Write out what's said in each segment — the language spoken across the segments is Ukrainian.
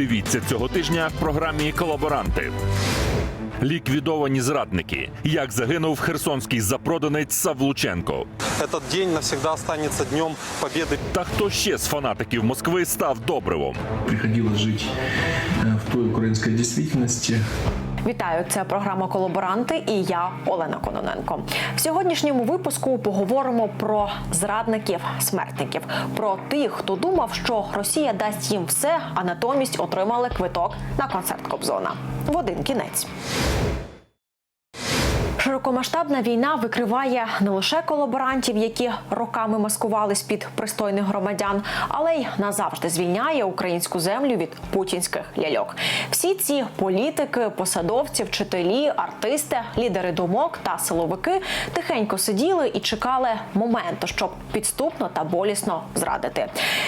Дивіться цього тижня в програмі Колаборанти. Ліквідовані зрадники. Як загинув херсонський запроданець Савлученко. Этот день навсегда останется днем победы Та хто ще з фанатиків Москви став добривом? приходилось жить э, в той украинской действительности, Вітаю, це програма Колаборанти і я Олена Кононенко. В сьогоднішньому випуску поговоримо про зрадників, смертників, про тих, хто думав, що Росія дасть їм все, а натомість отримали квиток на концерт Кобзона. В один кінець. Широкомасштабна війна викриває не лише колаборантів, які роками маскувались під пристойних громадян, але й назавжди звільняє українську землю від путінських ляльок. Всі ці політики, посадовці, вчителі, артисти, лідери думок та силовики тихенько сиділи і чекали моменту, щоб підступно та болісно зрадити.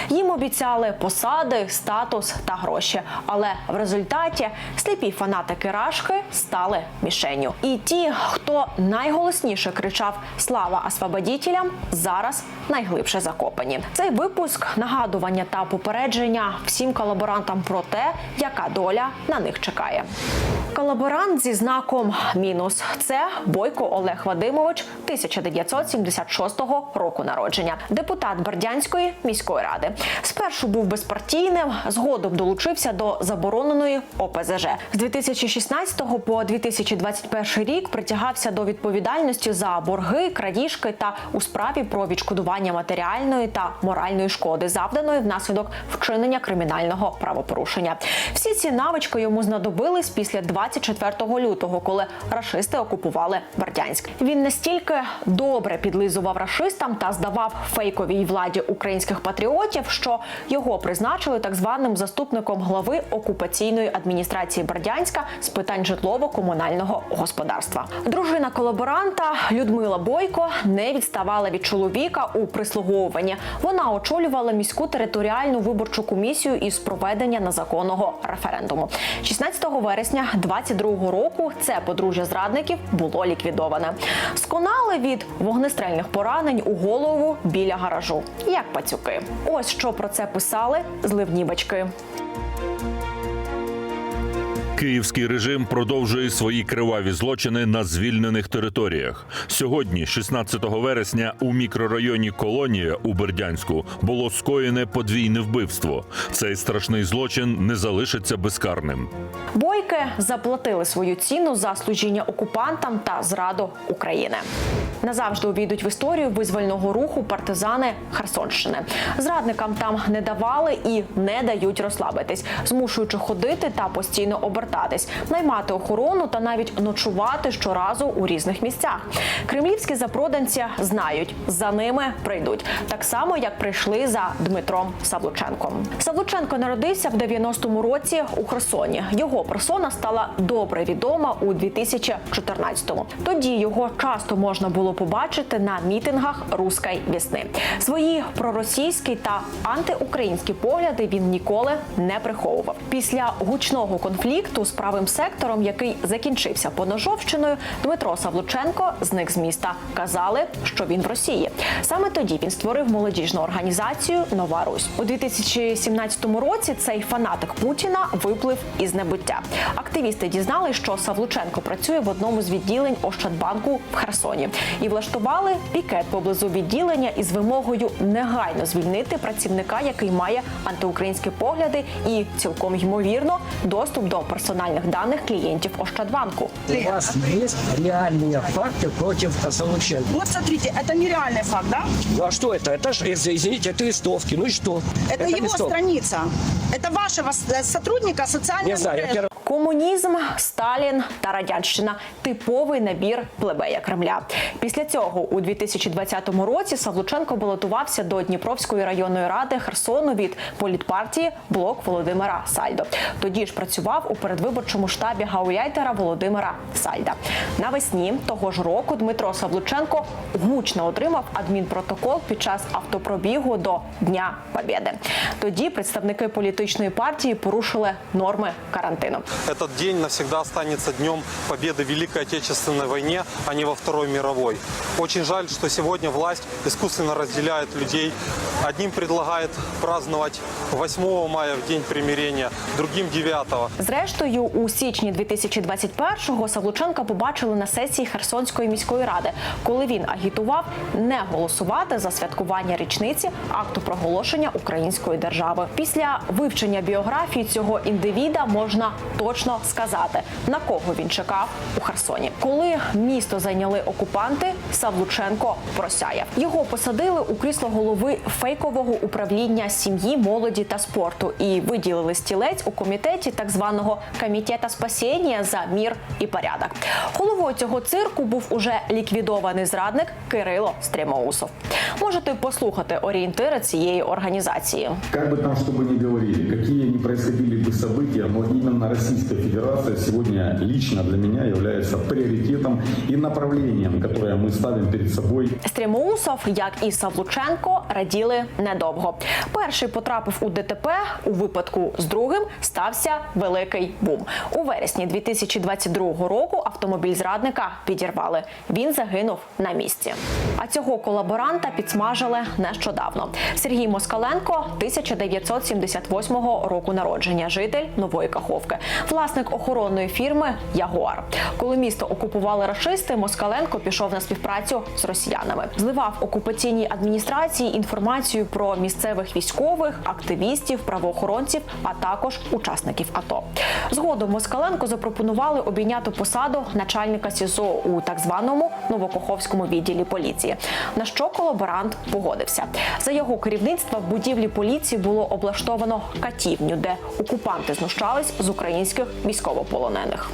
Їм обіцяли посади, статус та гроші. Але в результаті сліпі фанатики Рашки стали мішенню. І ті, хто найголосніше кричав Слава освободітелям, зараз найглибше закопані. Цей випуск нагадування та попередження всім колаборантам про те, яка доля на них чекає. Колаборант зі знаком мінус це Бойко Олег Вадимович 1976 року народження, депутат Бердянської міської ради. Спершу був безпартійним, згодом долучився до забороненої ОПЗЖ. З 2016 по 2021 рік притягався до відповідальності за борги, крадіжки та у справі про відшкодування матеріальної та моральної шкоди, завданої внаслідок вчинення кримінального правопорушення. Всі ці навички йому знадобились після 24 лютого, коли рашисти окупували Бердянськ. Він настільки добре підлизував рашистам та здавав фейковій владі українських патріотів, що його призначили так званим заступником глави окупаційної адміністрації Бердянська з питань житлово-комунального господарства. Дружина колаборанта Людмила Бойко не відставала від чоловіка у прислуговуванні. Вона очолювала міську територіальну виборчу комісію із проведення незаконного референдуму. 16 вересня 22 року це подружжя зрадників було ліквідоване. Сконали від вогнестрельних поранень у голову біля гаражу, як пацюки. Ось що про це писали зливні батьки. Київський режим продовжує свої криваві злочини на звільнених територіях. Сьогодні, 16 вересня, у мікрорайоні Колонія у Бердянську було скоєне подвійне вбивство. Цей страшний злочин не залишиться безкарним. Бойки заплатили свою ціну за служіння окупантам та зраду України. Назавжди увійдуть в історію визвольного руху партизани Херсонщини. Зрадникам там не давали і не дають розслабитись, змушуючи ходити та постійно обертатись, наймати охорону та навіть ночувати щоразу у різних місцях. Кремлівські запроданці знають, за ними прийдуть так само, як прийшли за Дмитром Савлученком. Савлученко народився в 90-му році у Херсоні. Його персона стала добре відома у 2014-му. Тоді його часто можна було побачити на мітингах Руської весни. Свої проросійські та антиукраїнські погляди він ніколи не приховував. Після гучного конфлікту з правим сектором, який закінчився поножовщиною, Дмитро Савлученко зник з міста. Казали, що він в Росії. Саме тоді він створив молодіжну організацію Нова Русь у 2017 році. Цей фанатик Путіна виплив із небуття. Активісти дізнали, що Савлученко працює в одному з відділень Ощадбанку в Херсоні і влаштували пікет поблизу відділення із вимогою негайно звільнити працівника, який має антиукраїнські погляди і цілком ймовірно доступ до персональних даних клієнтів Ощадбанку. У вас есть реальные факты против Солученко? Вот смотрите, это нереальный факт, да? Ну а что это? Это ж, из- извините, это листовки. Ну и что? Это, его листовки. страница. Это вашего с- сотрудника социального Не знаю, я мережи. первый Комунізм, Сталін та радянщина типовий набір плебея Кремля. Після цього у 2020 році Савлученко балотувався до Дніпровської районної ради Херсону від політпартії блок Володимира Сальдо. Тоді ж працював у передвиборчому штабі гауляйтера Володимира Сальда. Навесні того ж року Дмитро Савлученко гучно отримав адмінпротокол під час автопробігу до Дня Побєди. Тоді представники політичної партії порушили норми карантину. Этот день навсегда останется днем победы в Великой Отечественной войне, а не во Второй мировой. Очень жаль, что сегодня власть искусственно разделяет людей. Одним предлагает праздновать 8 мая в День примирения, другим 9 Зрештою, у січні 2021-го Савлученка побачили на сесії Херсонської міської ради, коли він агітував не голосувати за святкування річниці акту проголошення української держави. Після вивчення біографії цього індивіда можна точно сказати, на кого він чекав у Херсоні. Коли місто зайняли окупанти, Савлученко просяяв. Його посадили у крісло голови фейкового управління сім'ї, молоді та спорту і виділили стілець у комітеті так званого комітета спасіння за мір і порядок. Головою цього цирку був уже ліквідований зрадник Кирило Стрімоусов. Можете послухати орієнтири цієї організації. Как бы там что бы ни говорили, какие ни происходили бы события, но именно Российская Федерация сегодня лично для меня является приоритетом и направлением, которое мы ставим перед собой Стрімоусов, як і Савлученко, раділи недовго. Перший потрапив у ДТП. У випадку з другим стався великий бум. У вересні 2022 року автомобіль зрадника підірвали. Він загинув на місці. А цього колаборанта підсмажили нещодавно. Сергій Москаленко, 1978 року народження, житель Нової Каховки, власник охоронної фірми Ягуар. Коли місто окупували рашисти, Москаленко пішов на співпрацю з росіянами, зливав окупаційній адміністрації інформацію про місцевих військових, активістів, правоохоронців, а також учасників АТО. Згодом Москаленко запропонували обійняти посаду начальника СІЗО у так званому Новокоховському відділі поліції. На що колаборант погодився. За його керівництва в будівлі поліції було облаштовано катівню, де окупанти знущались з українських військовополонених.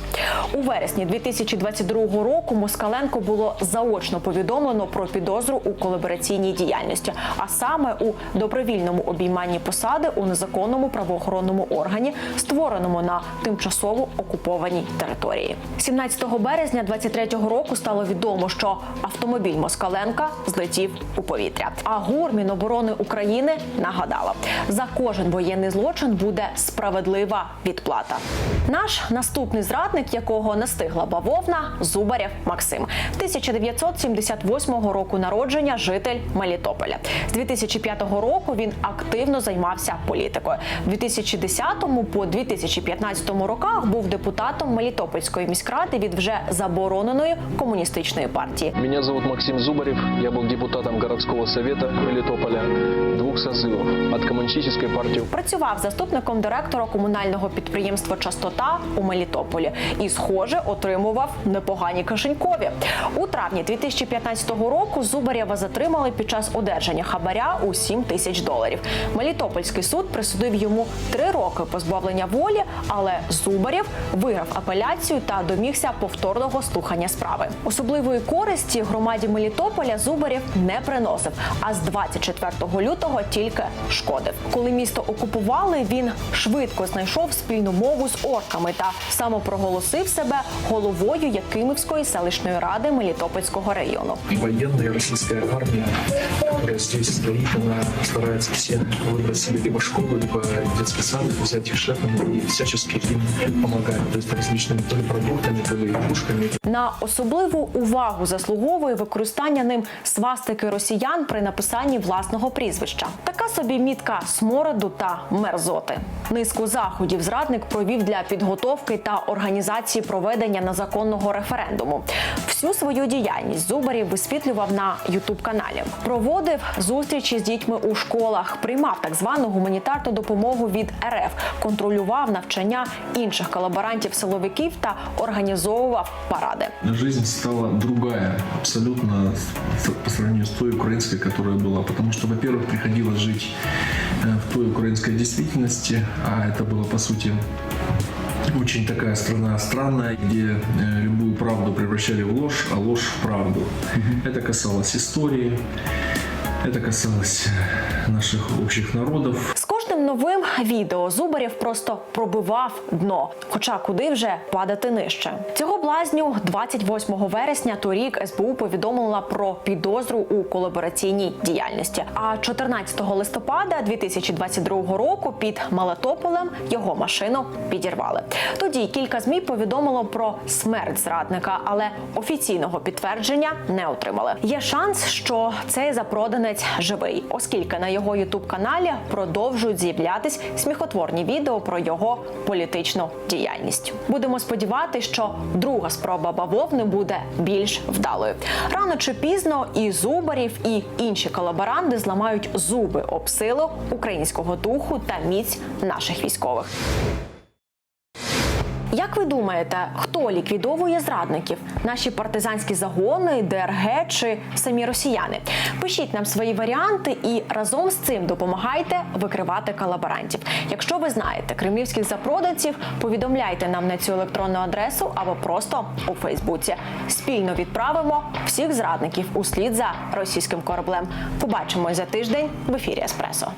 У вересні 2022 року Москаленко було заочно повідомлено про підозру у колабораційній діяльності, а саме у добровільному обійманні посади у незаконному правоохоронному органі, створеному на тимчасово окупованій території. 17 березня 23-го року стало відомо, що автомобіль Москаленка злетів у повітря. А ГУР Міноборони України нагадала, за кожен воєнний злочин буде справедлива відплата. Наш наступний зрадник, якого настигла бавовна, Зубарєв Максим, 1978 року народження, житель Мелітополя. З 2005 року він активно займався політикою. 2010 по 2015 роках був депутатом Мелітопольської міськради від вже забороненої комуністичної партії. Меня зовут Максим Зубарев. Я был депутатом городского совета Мелитополя двух созывов от коммунистической партии Працював заступником директора комунального підприємства Частота у Мелітополі і, схоже, отримував непогані кишенькові. У травні 2015 року Зубарєва затримали під час одержання хабаря у 7 тисяч доларів. Мелітопольський суд присудив йому три роки позбавлення волі, але Зубарєв виграв апеляцію та домігся повторного слухання справи. Особливої користі громаді Мелітополя Зубарєв не приносив. А з 24 лютого тільки шкодив. Коли місто окупували, він швидко знайшов спільну мову з орками та самопроголосив себе головою Якимівської селищної ради Мелітопольського району. Воєнна російська которая здесь стоит, она старается все выбрать себе либо школу, либо детский сад, взять их шефами и всячески им помогать. То есть различными то ли продуктами, то ли игрушками. На особливу увагу заслуговує використання ним свастики росіян при написанні власного прізвища. Така собі мітка смороду та мерзоти. Низку заходів зрадник провів для підготовки та організації проведення незаконного референдуму. Всю свою діяльність Зубарів висвітлював на ютуб каналі. Проводив зустрічі з дітьми у школах, приймав так звану гуманітарну допомогу від РФ, контролював навчання інших колаборантів силовиків та організовував паради. Жизнь стала другая, абсолютно с- по сравнению с той украинской, которая была. Потому что, во-первых, приходилось жить э, в той украинской действительности, а это было, по сути, очень такая страна странная, где э, любую правду превращали в ложь, а ложь в правду. Это касалось истории, это касалось наших общих народов. Новим відео Зубарєв просто пробивав дно. Хоча куди вже падати нижче. Цього блазню 28 вересня торік СБУ повідомила про підозру у колабораційній діяльності. А 14 листопада 2022 року під Мелитополем його машину підірвали. Тоді кілька змі повідомило про смерть зрадника, але офіційного підтвердження не отримали. Є шанс, що цей запроданець живий, оскільки на його ютуб каналі продовжують з'являтись сміхотворні відео про його політичну діяльність. Будемо сподіватися, що друга спроба бавовни буде більш вдалою. Рано чи пізно і зубарів, і інші колаборанти зламають зуби об силу українського духу та міць наших військових. Як ви думаєте, хто ліквідовує зрадників? Наші партизанські загони, ДРГ чи самі росіяни? Пишіть нам свої варіанти і разом з цим допомагайте викривати колаборантів. Якщо ви знаєте кремлівських запроданців, повідомляйте нам на цю електронну адресу або просто у Фейсбуці. Спільно відправимо всіх зрадників услід за російським кораблем. Побачимось за тиждень в ефірі Еспресо.